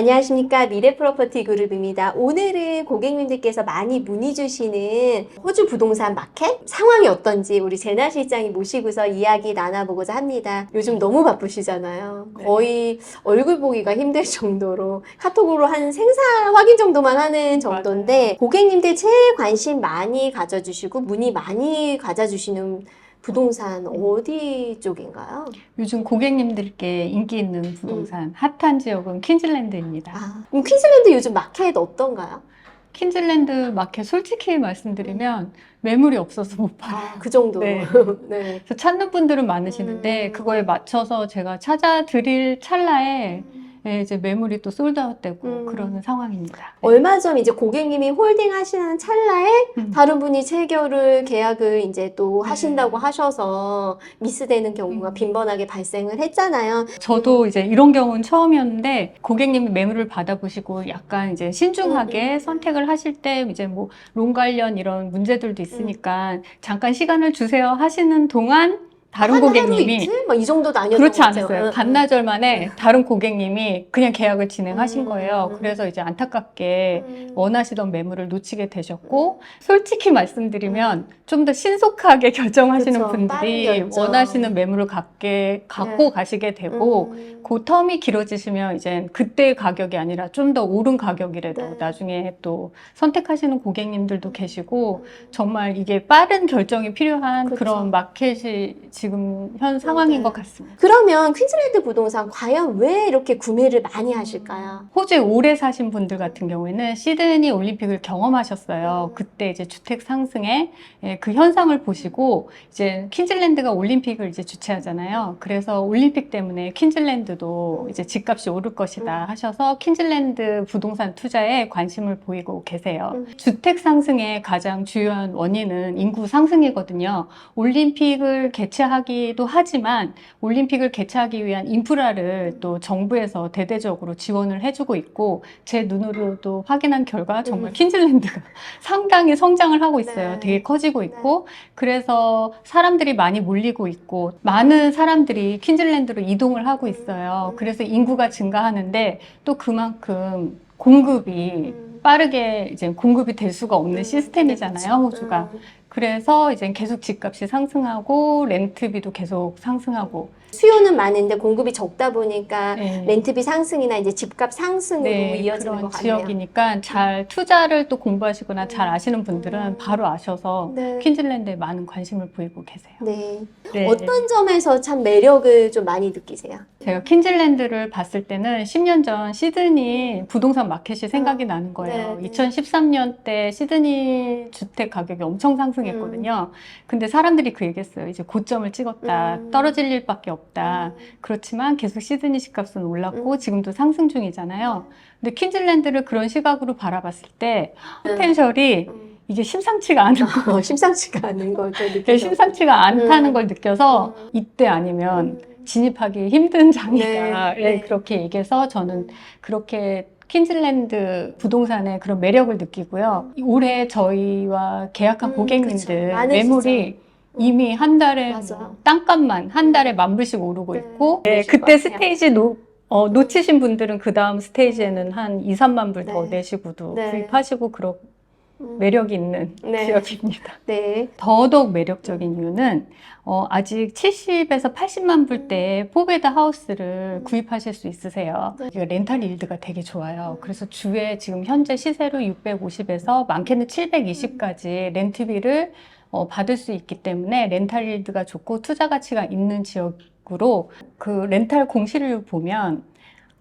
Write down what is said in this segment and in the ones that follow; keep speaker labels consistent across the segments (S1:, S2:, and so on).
S1: 안녕하십니까 미래 프로퍼티 그룹입니다. 오늘은 고객님들께서 많이 문의 주시는 호주 부동산 마켓 상황이 어떤지 우리 제나 실장이 모시고서 이야기 나눠보고자 합니다. 요즘 너무 바쁘시잖아요.
S2: 네.
S1: 거의 얼굴 보기가 힘들 정도로 카톡으로 한 생사 확인 정도만 하는 정도인데 고객님들 제일 관심 많이 가져주시고 문의 많이 가져주시는 부동산 어디 쪽인가요?
S2: 요즘 고객님들께 인기 있는 부동산 핫한 지역은 퀸즐랜드입니다.
S1: 아, 그럼 퀸즐랜드 요즘 마켓 어떤가요?
S2: 퀸즐랜드 마켓 솔직히 말씀드리면 매물이 없어서 못 팔아요.
S1: 아, 그 정도.
S2: 네.
S1: 네.
S2: 그래서 찾는 분들은 많으시는데
S1: 음.
S2: 그거에 맞춰서 제가 찾아드릴 찰나에 예, 이제 매물이 또 솔드아웃되고
S1: 음.
S2: 그러는 상황입니다. 네.
S1: 얼마 전 이제 고객님이 홀딩 하시는 찰나에
S2: 음.
S1: 다른 분이 체결을 계약을 이제 또
S2: 네.
S1: 하신다고 하셔서 미스되는 경우가
S2: 음.
S1: 빈번하게 발생을 했잖아요.
S2: 저도 이제 이런 경우는 처음이었는데 고객님이 매물을 받아보시고 약간 이제 신중하게
S1: 음, 음.
S2: 선택을 하실 때 이제 뭐 론 관련 이런 문제들도 있으니까 잠깐 시간을 주세요 하시는 동안 다른
S1: 한
S2: 고객님이?
S1: 막이 정도도 아니었던
S2: 그렇지
S1: 것 같아요.
S2: 않았어요.
S1: 응,
S2: 반나절 만에 다른 고객님이 그냥 계약을 진행하신
S1: 음,
S2: 거예요.
S1: 음.
S2: 그래서 이제 안타깝게
S1: 응.
S2: 원하시던 매물을 놓치게 되셨고 솔직히 말씀드리면 좀 더 신속하게 결정하시는
S1: 음. 그쵸, 빠른
S2: 분들이
S1: 결정.
S2: 원하시는 매물을 갖게 갖고
S1: 네.
S2: 가시게 되고
S1: 음.
S2: 그 텀이 길어지시면 이제 그때의 가격이 아니라 좀 더 오른 가격이라도
S1: 네.
S2: 나중에 또 선택하시는 고객님들도 계시고 정말 이게 빠른 결정이 필요한
S1: 그쵸.
S2: 그런 마켓이 지금 현 상황인
S1: 네.
S2: 것 같습니다.
S1: 그러면 퀸즐랜드 부동산 과연 왜 이렇게 구매를 많이 하실까요?
S2: 호주에 오래 사신 분들 같은 경우에는 시드니 올림픽을 경험하셨어요.
S1: 음.
S2: 그때 이제 주택 상승의 예, 그 현상을 보시고 이제 퀸즐랜드가 올림픽을 이제 주최하잖아요. 그래서 올림픽 때문에 퀸즐랜드도 이제 집값이 오를 것이다
S1: 음.
S2: 하셔서 퀸즐랜드 부동산 투자에 관심을 보이고 계세요.
S1: 음.
S2: 주택 상승의 가장 주요한 원인은 인구 상승이거든요. 올림픽을 개최 하기도 하지만 올림픽을 개최하기 위한 인프라를 또 정부에서 대대적으로 지원을 해주고 있고 제 눈으로도 확인한 결과 정말
S1: 음.
S2: 퀸즐랜드가 상당히 성장을 하고 있어요.
S1: 네.
S2: 되게 커지고 있고 그래서 사람들이 많이 몰리고 있고 많은 사람들이 퀸즐랜드로 이동을 하고 있어요. 그래서 인구가 증가하는데 또 그만큼 공급이
S1: 음.
S2: 빠르게 이제 공급이 될 수가 없는
S1: 음,
S2: 시스템이잖아요,
S1: 그렇죠.
S2: 호주가.
S1: 음.
S2: 그래서 이제 계속 집값이 상승하고 렌트비도 계속 상승하고
S1: 수요는 많은데 공급이 적다 보니까
S2: 네.
S1: 렌트비 상승이나 이제 집값 상승으로
S2: 네,
S1: 이어지는
S2: 그런
S1: 것 같네요.
S2: 지역이니까 잘 투자를 또 공부하시거나 잘
S1: 음.
S2: 아시는 분들은
S1: 음.
S2: 바로 아셔서
S1: 네.
S2: 퀸즐랜드에 많은 관심을 보이고 계세요.
S1: 네.
S2: 네.
S1: 어떤 점에서 참 매력을 좀 많이 느끼세요?
S2: 제가 퀸즐랜드를 봤을 때는 10년 전 시드니 부동산 마켓이 생각이 나는 거예요.
S1: 네, 네.
S2: 2013년 때 시드니 주택 가격이 엄청 상승했거든요. 근데 사람들이 그 얘기했어요. 이제 고점을 찍었다.
S1: 음.
S2: 떨어질 일밖에 없다. 그렇지만 계속 시드니 집값은 올랐고
S1: 음.
S2: 지금도 상승 중이잖아요. 근데 퀸즐랜드를 그런 시각으로 바라봤을 때
S1: 음.
S2: 포텐셜이
S1: 음.
S2: 이게 심상치가 않은 거.
S1: 어, 심상치가 않은 걸또
S2: 네. 심상치가 않다는
S1: 음.
S2: 걸 느껴서
S1: 음.
S2: 이때 아니면
S1: 음.
S2: 진입하기 힘든 장이다.
S1: 네,
S2: 예,
S1: 네.
S2: 그렇게 얘기해서 저는 그렇게 퀸즐랜드 부동산의 그런 매력을 느끼고요. 올해 저희와 계약한
S1: 음,
S2: 고객님들
S1: 그쵸.
S2: 매물이 이미 한 달에
S1: 맞아요.
S2: 뭐 땅값만 한 달에 만 불씩 오르고
S1: 네,
S2: 있고 네,
S1: 그러실
S2: 그때. 스테이지 놓, 어, 놓치신 분들은 그 다음 스테이지에는 한 2, 3만 불더
S1: 네.
S2: 내시고도
S1: 네.
S2: 구입하시고 그런
S1: 음.
S2: 매력이 있는
S1: 네.
S2: 지역입니다.
S1: 네.
S2: 더더욱 매력적인 이유는 어, 아직 70에서 80만 불대의 포베드 하우스를
S1: 음.
S2: 구입하실 수 있으세요.
S1: 네.
S2: 이게 렌탈 일드가 되게 좋아요.
S1: 음.
S2: 그래서 주에 지금 현재 시세로 650에서 많게는 720까지 렌트비를 어, 받을 수 있기 때문에 렌탈 일드가 좋고 투자 가치가 있는 지역으로 그 렌탈 공시를 보면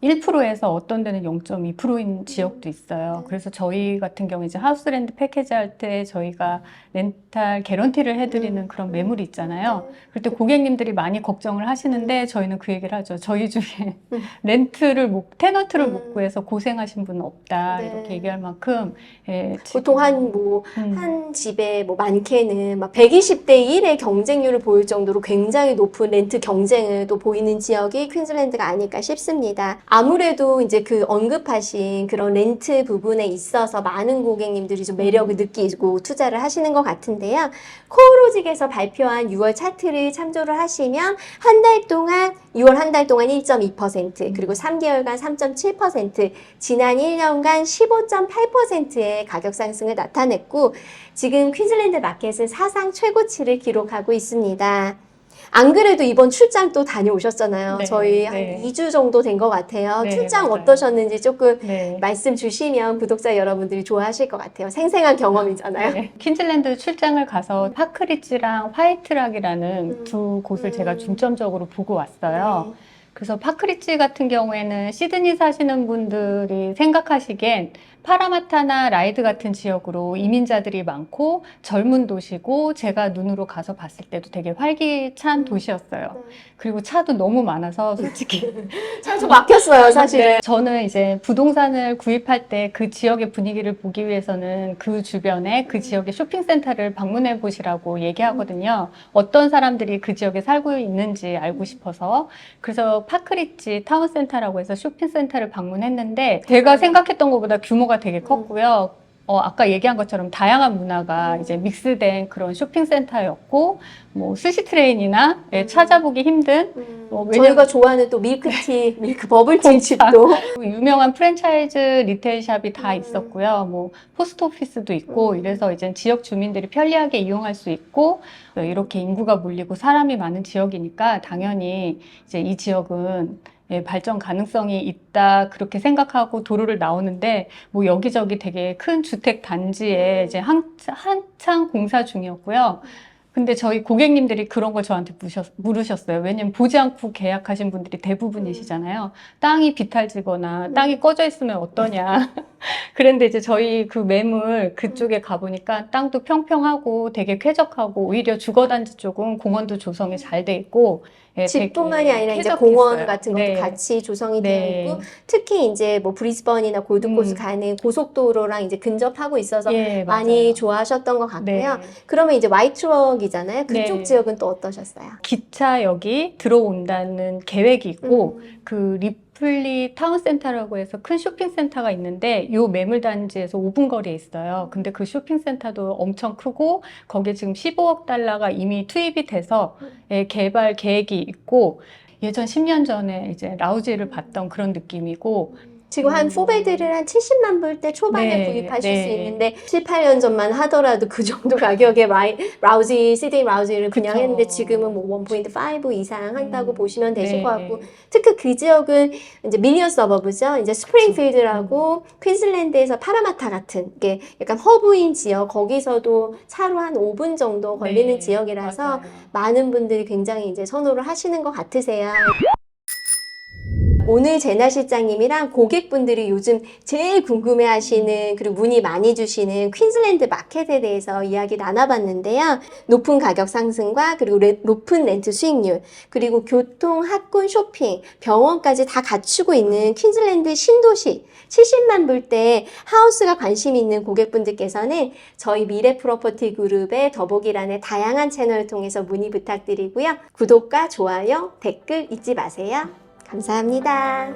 S2: 1%에서 어떤 데는 0.2%인 지역도 있어요. 그래서 저희 같은 경우 이제 하우스랜드 패키지 할 때 저희가 렌탈 개런티를 해드리는
S1: 음.
S2: 그런 매물이 있잖아요. 그때 고객님들이 많이 걱정을 하시는데 저희는 그 얘기를 하죠. 저희 중에
S1: 음.
S2: 렌트를 못, 테너트를
S1: 음.
S2: 못 구해서 고생하신 분은 없다.
S1: 네.
S2: 이렇게 얘기할 만큼 예,
S1: 보통 한 뭐
S2: 음.
S1: 한 집에 뭐 많게는 막 120대 1의 경쟁률을 보일 정도로 굉장히 높은 렌트 경쟁을 또 보이는 지역이 퀸즐랜드가 아닐까 싶습니다. 아무래도 이제 그 언급하신 그런 렌트 부분에 있어서 많은 고객님들이 좀 매력을 느끼고 투자를 하시는 것 같은데요. 코오로직에서 발표한 6월 차트를 참조를 하시면 한 달 동안 6월 한 달 동안 1.2% 그리고 3개월간 3.7% 지난 1년간 15.8%의 가격 상승을 나타냈고 지금 퀸즐랜드 마켓은 사상 최고치를 기록하고 있습니다. 안 그래도 이번 출장 또 다녀오셨잖아요.
S2: 네,
S1: 저희 한
S2: 네.
S1: 2주 정도 된 것 같아요.
S2: 네,
S1: 출장
S2: 맞아요.
S1: 어떠셨는지 조금
S2: 네.
S1: 말씀 주시면 구독자 여러분들이 좋아하실 것 같아요. 생생한 경험이잖아요.
S2: 네. 퀸즐랜드 출장을 가서 파크리지랑 화이트락이라는
S1: 음.
S2: 두 곳을
S1: 음.
S2: 제가 중점적으로 보고 왔어요.
S1: 네.
S2: 그래서 파크리지 같은 경우에는 시드니 사시는 분들이 생각하시기엔 파라마타나 라이드 같은 지역으로 이민자들이 많고 젊은 도시고 제가 눈으로 가서 봤을 때도 되게 활기찬
S1: 음.
S2: 도시였어요.
S1: 네.
S2: 그리고 차도 너무 많아서 솔직히
S1: 차좀 막혔어요, 사실은.
S2: 네, 저는 이제 부동산을 구입할 때 그 지역의 분위기를 보기 위해서는 그 주변에 그 지역의 쇼핑센터를 방문해 보시라고 얘기하거든요. 어떤 사람들이 그 지역에 살고 있는지 알고 싶어서. 그래서 파크리지 타운센터라고 해서 쇼핑센터를 방문했는데 제가 생각했던 것보다 규모가 되게 컸고요. 어, 아까 얘기한 것처럼 다양한 문화가 이제 믹스된 그런 쇼핑센터였고, 뭐, 스시 트레인이나 예, 찾아보기 힘든
S1: 음,
S2: 어, 왜냐면-
S1: 저희가 좋아하는 또 밀크티, 밀크 버블티
S2: 공차.
S1: 집도
S2: 유명한 프랜차이즈 리테일샵이 다
S1: 음.
S2: 있었고요. 뭐 포스트 오피스도 있고
S1: 음.
S2: 이래서 이제 지역 주민들이 편리하게 이용할 수 있고 어, 이렇게 인구가 몰리고 사람이 많은 지역이니까 당연히 이제 이 지역은 예, 발전 가능성이 있다 그렇게 생각하고 도로를 나오는데 뭐 여기저기 되게 큰 주택 단지에
S1: 음.
S2: 이제 한, 한창 공사 중이었고요. 근데 저희 고객님들이 그런 걸 저한테 무셨, 물으셨 어요. 왜냐면 보지 않고 계약하신 분들이 대부분이시잖아요. 땅이 비탈지거나
S1: 음.
S2: 땅이 꺼져 있으면 어떠냐. 그런데 이제 저희 그 매물 그쪽에 가보니까 땅도 평평하고 되게 쾌적하고 오히려 주거단지 쪽은 공원도 조성이 잘 돼 있고 예,
S1: 집뿐만이 아니라 이제. 공원 같은 것도
S2: 네.
S1: 같이 조성이
S2: 네.
S1: 되어 있고 특히 이제 뭐 브리스번이나 골드코스
S2: 음.
S1: 가는 고속도로랑 이제 근접하고 있어서
S2: 예,
S1: 많이. 좋아하셨던 것 같고요.
S2: 네.
S1: 그러면 이제 와이트 럭이잖아요. 그쪽
S2: 네.
S1: 지역은 또 어떠셨어요?
S2: 기차역이 들어온다는 계획이 있고
S1: 음.
S2: 그 리플리 타운센터라고 해서 큰 쇼핑센터가 있는데 요 매물단지에서 5분 거리에 있어요. 근데 그 쇼핑센터도 엄청 크고 거기에 지금 15억 달러가 이미 투입이 돼서 예, 개발 계획이 있고 예전 10년 전에 이제 라우지를 봤던 그런 느낌이고
S1: 지금 한
S2: 음.
S1: 포베드를 한 70만 불대 초반에
S2: 네,
S1: 구입하실
S2: 네.
S1: 수 있는데 7, 8년 전만 하더라도 그 정도 가격에 마이, 라우지, 시드니 라우지를
S2: 그쵸.
S1: 분양했는데 지금은 뭐 1.5 이상 한다고
S2: 음,
S1: 보시면 되실
S2: 네.
S1: 것 같고 특히 그 지역은 이제 밀리언 서버브죠. 이제 스프링필드라고
S2: 음.
S1: 퀸즐랜드에서 파라마타 같은 게 약간 허브인 지역 거기서도 차로 한 5분 정도 걸리는
S2: 네,
S1: 지역이라서
S2: 맞아요.
S1: 많은 분들이 굉장히 이제 선호를 하시는 것 같으세요. 오늘 제나 실장님이랑 고객분들이 요즘 제일 궁금해 하시는 그리고 문의 많이 주시는 퀸즐랜드 마켓에 대해서 이야기 나눠봤는데요. 높은 가격 상승과 그리고 레- 높은 렌트 수익률, 그리고 교통, 학군, 쇼핑, 병원까지 다 갖추고 있는 퀸즐랜드 신도시 70만 불대 하우스가 관심 있는 고객분들께서는 저희 미래 프로퍼티 그룹의 더보기란의 다양한 채널을 통해서 문의 부탁드리고요. 구독과 좋아요, 댓글 잊지 마세요. 감사합니다.